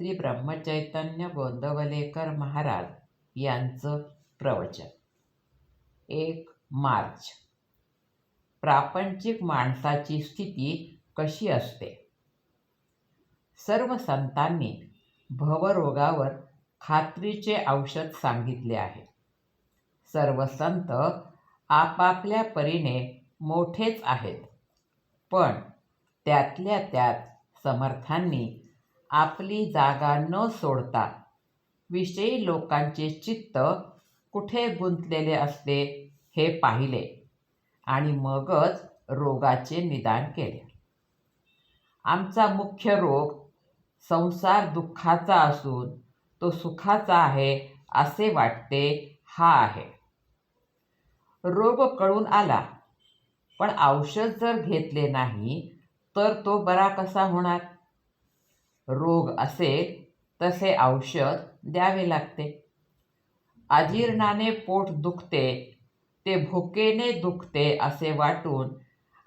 श्री ब्रह्मचैतन्य गोंदवलेकर महाराज यांचं प्रवचन. एक मार्च. प्रापंचिक माणसाची स्थिती कशी असते? सर्व संतांनी भवरोगावर खात्रीचे औषध सांगितले आहे. सर्व संत आपापल्या परीने मोठेच आहेत पण त्यातल्या त्यात समर्थांनी आपली जागा न सोडता. विषयी लोकांचे चित्त कुठे गुंतलेले असते हे पाहिले आणि मगच रोगाचे निदान केले. आमचा मुख्य रोग संसार दुःखाचा असून तो सुखाचा आहे असे वाटते हा आहे. रोग कळून आला पण औषध जर घेतले नाही तर तो बरा कसा होणार? रोग असेल तसे औषध द्यावे लागते. अजीर्णाने पोट दुखते ते भुकेने दुखते असे वाटून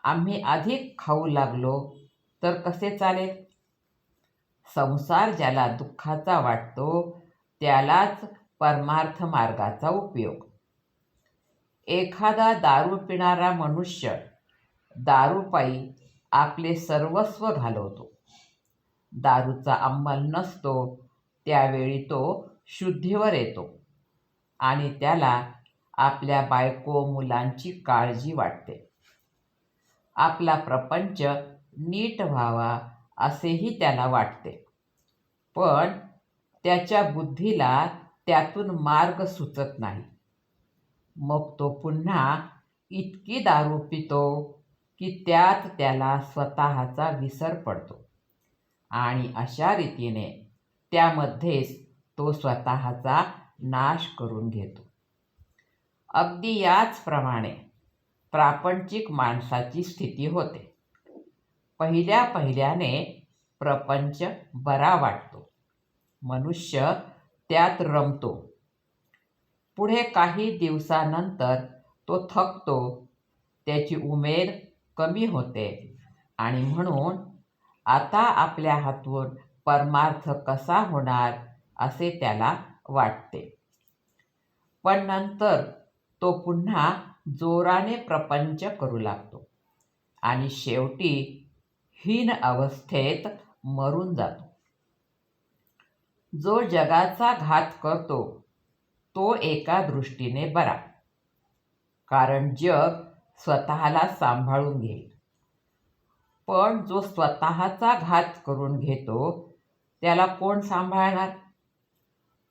आम्ही अधिक खाऊ लागलो तर कसे चालेल? संसार ज्याला दुःखाचा वाटतो त्यालाच परमार्थ मार्गाचा उपयोग. एखादा दारू पिणारा मनुष्य दारूपायी आपले सर्वस्व घालवतो. दारूचा अंमल नसतो त्यावेळी तो शुद्धीवर येतो आणि त्याला आपल्या बायको मुलांची काळजी वाटते. आपला प्रपंच नीट व्हावा असेही त्याला वाटते. पण त्याच्या बुद्धीला त्यातून मार्ग सुचत नाही. मग तो पुन्हा इतकी दारू पितो की त्यात त्याला स्वतःचा विसर पडतो. आणि अशा रीतीने त्यामध्येच तो स्वतःचा नाश करून घेतो. अगदी याचप्रमाणे प्रापंचिक माणसाची स्थिती होते. पहिल्या पहिल्याने प्रपंच बरा वाटतो. मनुष्य त्यात रमतो. पुढे काही दिवसानंतर तो थकतो त्याची उमेद कमी होते आणि म्हणून आता आपल्या हातून परमार्थ कसा होणार असे त्याला वाटते. पण नंतर तो पुन्हा जोराने प्रपंच करू लागतो आणि शेवटी हीन अवस्थेत मरून जातो. जो जगाचा घात करतो तो एका दृष्टीने बरा. कारण जग स्वतःला सांभाळून घेईल. पण जो स्वतःचा घात करून घेतो त्याला कोण सांभाळणार?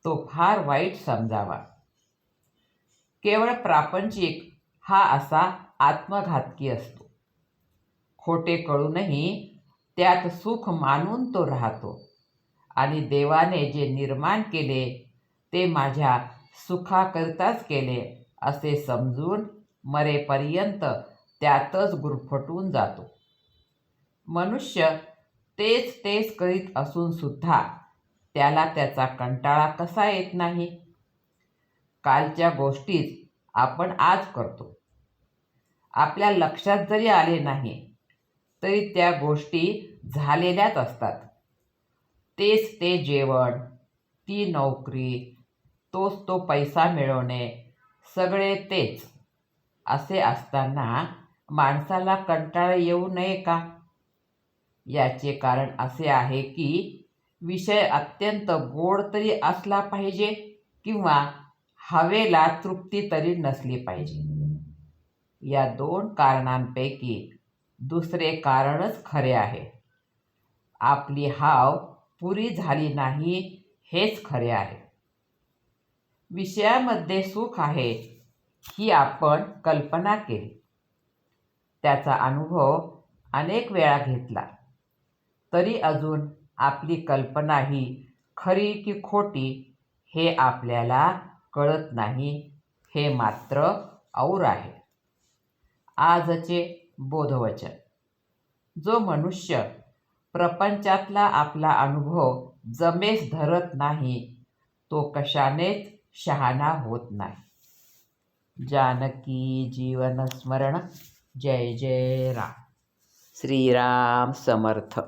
तो फार वाईट समजावा. केवळ प्रापंचिक हा असा आत्मघातकी असतो. खोटे कळूनही त्यात सुख मानून तो राहतो आणि देवाने जे निर्माण केले ते माझ्या सुखाकरिताच केले असे समजून मरेपर्यंत त्यातच गुरफटून जातो. मनुष्य तेच तेच करीत असून सुद्धा त्याला त्याचा कंटाळा कसा येत नाही? कालच्या गोष्टीच आपण आज करतो. आपल्या लक्षात जरी आले नाही तरी त्या गोष्टी झालेल्याच असतात. तेच ते जेवण ती नोकरी तोच तो पैसा मिळवणे सगळे तेच. असे असताना माणसाला कंटाळा येऊ नये का? याचे कारण असे आहे की विषय अत्यंत गोड तरी असला पाहिजे किंवा हवेला तृप्ती तरी नसली पाहिजे. या दोन कारणांपैकी दुसरे कारणच खरे आहे. आपली हाव पुरी झाली नाही हेच खरे आहे. विषयामध्ये सुख आहे ही आपण कल्पना केली. त्याचा अनुभव अनेक वेळा घेतला. तरी अजून आपली कल्पना ही खरी की खोटी हे आपल्याला कळत नाही हे मात्र और आहे. आजचे बोधवचन. जो मनुष्य प्रपंचातला आपला अनुभव जमेस धरत नाही तो कशानेच शहाणा होत नाही. जानकी जीवन स्मरण. जय जय राम. श्रीराम समर्थ.